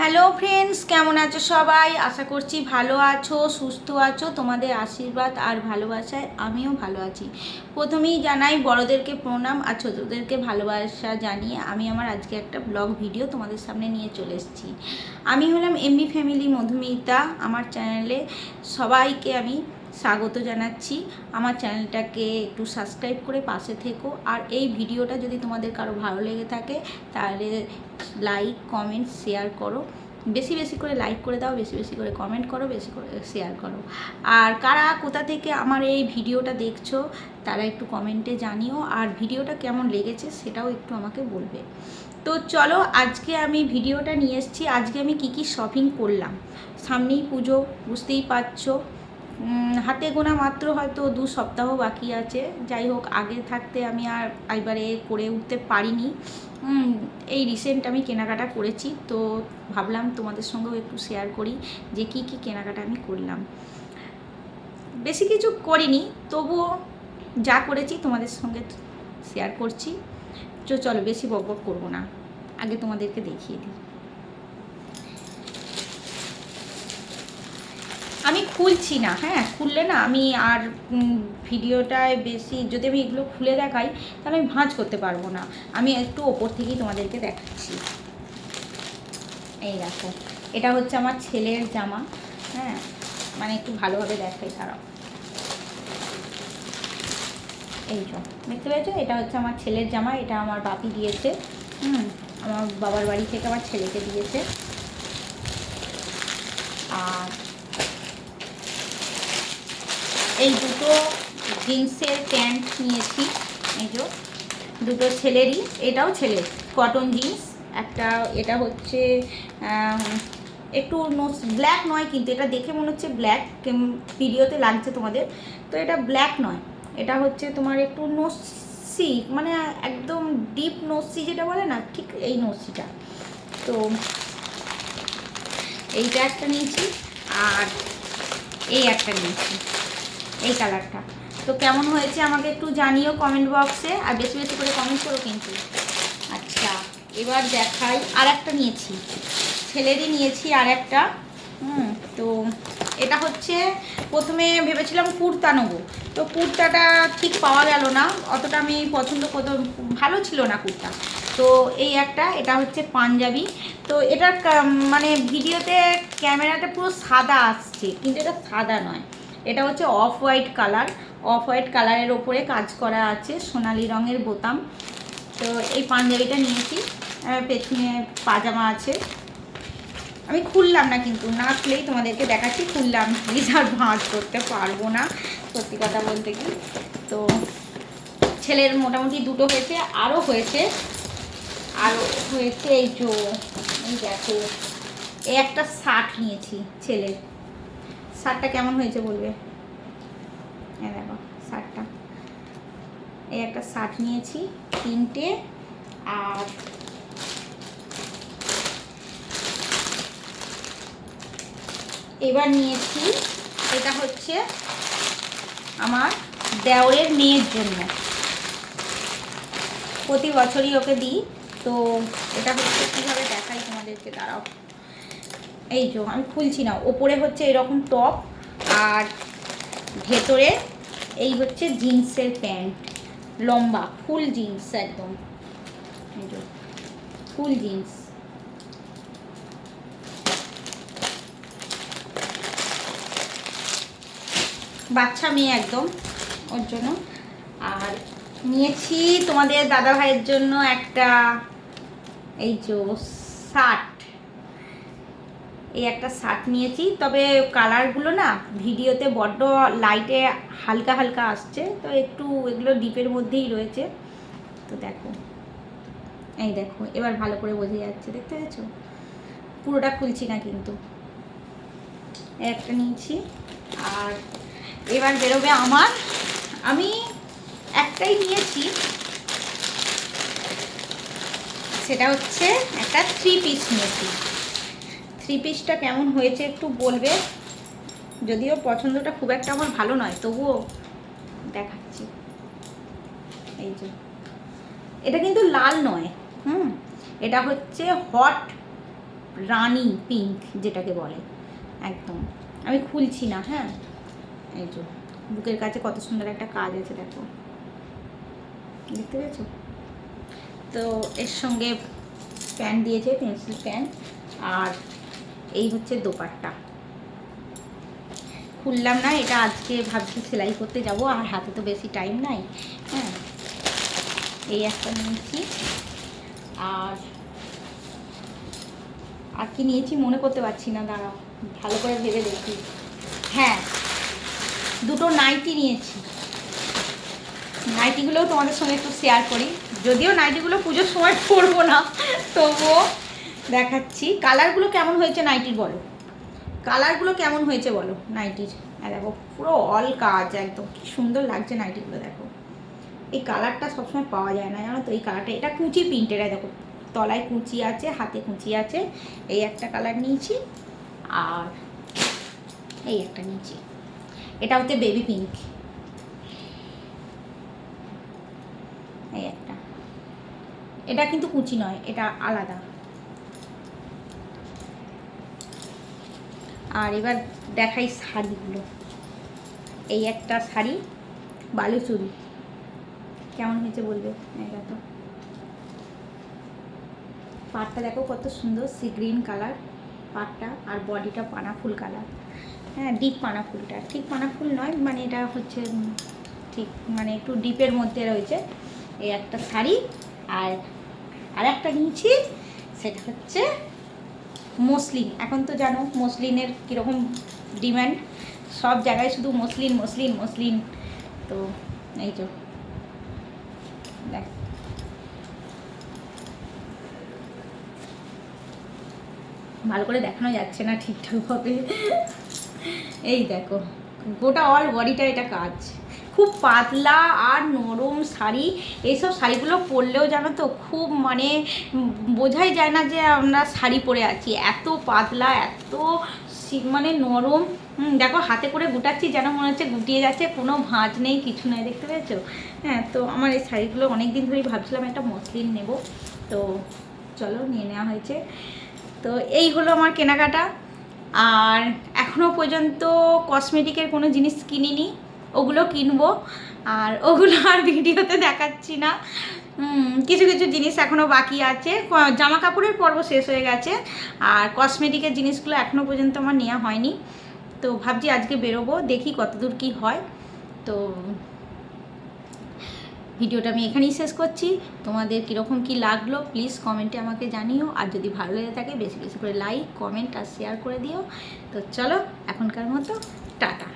Hello friends কেমন আছো সবাই? আশা করছি ভালো আছো, সুস্থ আছো, তোমাদের আশীর্বাদ আর ভালোবাসায় আমিও ভালো আছি। প্রথমেই জানাই বড়দেরকে প্রণাম আর ছোটোদেরকে ভালোবাসা জানিয়ে আমি আমার আজকে একটা ব্লগ ভিডিও তোমাদের সামনে নিয়ে চলে এসেছি। আমি হলাম এমবি ফ্যামিলি মধুমিতা। আমার চ্যানেলে সবাইকে আমি স্বাগত জানাচ্ছি। আমার চ্যানেলটাকে একটু সাবস্ক্রাইব করে পাশে থেকো। আর এই ভিডিওটা যদি তোমাদের কারও ভালো লেগে থাকে, তাহলে লাইক, কমেন্ট, শেয়ার করো। বেশি বেশি করে লাইক করে দাও, বেশি বেশি করে কমেন্ট করো, বেশি করে শেয়ার করো। আর কারা কোথা থেকে আমার এই ভিডিওটা দেখছ, তারা একটু কমেন্টে জানিও। আর ভিডিওটা কেমন লেগেছে, সেটাও একটু আমাকে বলবে। তো চলো, আজকে আমি ভিডিওটা নিয়ে এসেছি। আজকে আমি কি কি শপিং করলাম? সামনেই পুজো, বুঝতেই পারছ। হাতে গোনা মাত্র হয়তো দু সপ্তাহ বাকি আছে। যাই হোক, আগে থাকতে আমি আর এবারে করে উঠতে পারিনি। এই রিসেন্ট আমি কেনাকাটা করেছি, তো ভাবলাম তোমাদের সঙ্গেও একটু শেয়ার করি যে কি কি কেনাকাটা আমি করলাম। বেশি কিছু করিনি, তবুও যা করেছি তোমাদের সঙ্গে শেয়ার করছি। চলো, বেশি বক বক করব না। আগে তোমাদেরকে দেখিয়ে দিই। আমি খুলছি না হ্যাঁ খুললে না আমি আর ভিডিওটায় বেশি যদি আমি এগুলো খুলে দেখাই, তাহলে আমি ভাঁজ করতে পারব না। আমি একটু ওপর থেকেই তোমাদেরকে দেখাচ্ছি। এই দেখো, এটা হচ্ছে আমার ছেলের জামা হ্যাঁ মানে একটু ভালোভাবে দেখাই তারাও এই যে, দেখতে পেয়েছ? এটা হচ্ছে আমার ছেলের জামা, এটা আমার বাপি দিয়েছে, হুম, আমার বাবার বাড়ি থেকে আমার ছেলেকে দিয়েছে। আর এই দুটো জিন্সের প্যান্ট নিয়েছি, এই যে দুটো ছেলেরই, এটাও ছেলের, কটন জিন্স, একটা এটা হচ্ছে একটু ব্ল্যাক নয় কিন্তু এটা দেখে মনে হচ্ছে ব্ল্যাক ভিডিওতে লাগছে তোমাদের, তো এটা ব্ল্যাক নয়, এটা হচ্ছে তোমার একটু নসি মানে একদম ডিপ নসি যেটা বলে না, ঠিক এই নসিটা তো এইটা একটা নিয়েছি, আর এই একটা নিয়েছি। এই কালারটা। তো কেমন হয়েছে আমাকে একটু জানিও কমেন্ট বক্সে আর বেশি বেশি করে কমেন্ট করো কিন্তু। আচ্ছা এবার দেখাই আর একটা নিয়েছি। ছেলেরই নিয়েছি আর একটা হুম, তো এটা হচ্ছে প্রথমে ভেবেছিলাম কুর্তা নেব। তো কুর্তাটা ঠিক পাওয়া গেল না, অতটা আমি পছন্দ কত ভালো ছিল না কুর্তা। তো এই একটা, এটা হচ্ছে পাঞ্জাবি। তো এটার কা- মানে ভিডিওতে ক্যামেরাটা পুরো সাদা আসছে, কিন্তু এটা সাদা নয়। এটা হচ্ছে off white colour. Off white কালারের ওপরে কাজ করা আছে সোনালি রঙের বোতাম। তো এই পাঞ্জাবিটা নিয়েছি। পেছনে পাজামা আছে। আমি খুললাম না কিন্তু, না খুলেই তোমাদেরকে দেখাচ্ছি, খুললাম প্লিজ আর ভাঁজ করতে পারব না, সত্যি কথা বলতে কি। তো ছেলের মোটামুটি দুটো হয়েছে আরও হয়েছে। আরও হয়েছে এই যে, এই দেখো, এই একটা শার্ট নিয়েছি ছেলের। শার্টটা কেমন হয়েছে বলবে? হ্যাঁ দেখো শার্টটা এই একটা শার্ট নিয়েছি, তিনটে, আর এবার নিয়েছি, এটা হচ্ছে আমার দেওরের মেয়ের জন্য। প্রতি বছরই ওকে দিই, তো এটা হচ্ছে কীভাবে দেখাই তোমাদেরকে, দাঁড়াও। এই যে, আমি খুলছি না। ওপরে হচ্ছে এরকম টপ আর ভেতরে এই হচ্ছে জিন্সের প্যান্ট। লম্বা, ফুল জিন্স একদম। Full jeans. বাচ্চা মেয়ে একদম, ওর জন্য। আর নিয়েছি তোমাদের দাদা ভাইয়ের জন্য একটা, এই যে শার্ট। এই একটা শার্ট নিয়েছি। তবে কালারগুলো না ভিডিওতে বড্ড লাইটে হালকা হালকা আসছে। তো একটু এগুলো ডিপের মধ্যেই রয়েছে। তো দেখো। এই দেখো, এবার ভালো করে বোঝা যাচ্ছে। দেখতে পেয়েছ পুরোটা খুলছি না কিন্তু। একটা নিয়েছি। আর এবার বেরোবে আমার। আমি একটাই নিয়েছি। সেটা হচ্ছে একটা থ্রি পিস নিয়েছি। থ্রি পিসটা কেমন হয়েছে একটু বলবে? যদিও পছন্দটা খুব একটা আমার ভালো নয়, তবুও দেখাচ্ছি। এই যে। এটা কিন্তু লাল নয়, হুম? এটা হচ্ছে হট রানি পিঙ্ক যেটাকে বলে, একদম। আমি খুলছি না হ্যাঁ? এই যে, বুকের কাছে কত সুন্দর একটা কাজ আছে, দেখো। দেখতে পেয়েছ? তো এর সঙ্গে প্যান্ট দিয়েছে, পেন্সিল প্যান্ট, আর এই হচ্ছে দোপাট্টা। খুললাম না, এটা আজকে ভাবছি সেলাই করতে যাব আর হাতে তো বেশি টাইম নাই হ্যাঁ। এই একটা নিয়েছি। আর আর কি নিয়েছি মনে করতে পারছি না, দাঁড়াও, ভালো করে ভেবে দেখি। হ্যাঁ দুটো নাইটি নিয়েছি। নাইটিগুলোও তোমাদের সঙ্গে একটু শেয়ার করি। যদিও নাইটিগুলো পুজোর সময় পরবো না, তবুও দেখাচ্ছি। কালারগুলো কেমন হয়েছে নাইটির বলো? কালারগুলো কেমন হয়েছে বলো নাইটির? হ্যাঁ দেখো, পুরো অল কাজ একদম। কি সুন্দর লাগছে নাইটিগুলো, দেখো। এই কালারটা সবসময় পাওয়া যায় না, জানো তো? এই কালারটা, এটা কুচি প্রিন্টের দেখো, তলায় কুচি আছে, হাতে কুচি আছে। এই একটা কালার নিয়েছি আর এই একটা নিয়েছি। এটা হচ্ছে বেবি পিঙ্ক। এই একটা। এটা কিন্তু কুচি নয়, এটা আলাদা। আর এবার দেখাই শাড়িগুলো। এই একটা শাড়ি, বালুচুরি। কেমন হয়েছে বলবে? এই দেখো। পাটটা দেখো কত সুন্দর, সি গ্রিন কালার পাটটা আর বডিটা পানা ফুল কালার। হ্যাঁ ডিপ পানা ফুলটা ঠিক পানা ফুল নয় মানে এটা হচ্ছে ঠিক মানে একটু ডিপের মধ্যে রয়েছে। এই একটা শাড়ি আর আর একটা নিয়েছি, সেটা হচ্ছে মসলিন। এখন তো জানো মসলিনের কীরকম ডিমান্ড। সব জায়গায় শুধু মসলিন মসলিন মসলিন। তো এই তো। দেখ। ভালো করে দেখানো যাচ্ছে না ঠিকঠাকভাবে। এই দেখো, গোটা অল বডিটা এটা কাজ। খুব পাতলা আর নরম শাড়ি। এইসব শাড়িগুলো পরলেও জানো তো, খুব মানে বোঝাই যায় না যে আমরা শাড়ি পরে আছি। এত পাতলা, এত মানে নরম। দেখো হাতে করে গুটাচ্ছি যেন মনে হচ্ছে গুটিয়ে যাচ্ছে, কোনো ভাঁজ নেই, কিছু নেই, দেখতে পেয়েছ? হ্যাঁ তো আমার এই শাড়িগুলো অনেক দিন ধরেই ভাবছিলাম একটা মসলিন নেব। তো চলো, নিয়ে নেওয়া হয়েছে। তো এই হলো আমার কেনাকাটা। আর এখনও পর্যন্ত কসমেটিকের কোনো জিনিস কিনিনি। ওগুলো কিনবো। আর ওগুলো আর ভিডিওতে দেখাচ্ছি না। কিছু কিছু জিনিস এখনও বাকি আছে। জামা কাপড়ের পর্ব শেষ হয়ে গেছে। আর কসমেটিকের জিনিসগুলো এখনও পর্যন্ত আমার নেওয়া হয়নি। তো ভাবছি আজকে বেরোবো, দেখি কতদূর কি হয়। তো ভিডিওটা আমি এখানেই শেষ করছি। তোমাদের কীরকম কি লাগল প্লিজ কমেন্টে আমাকে জানিও। আর যদি ভালো লেগে থাকে, বেশি বেশি করে লাইক কমেন্ট আর শেয়ার করে দিও। তো চলো, এখনকার মতো, টাটা।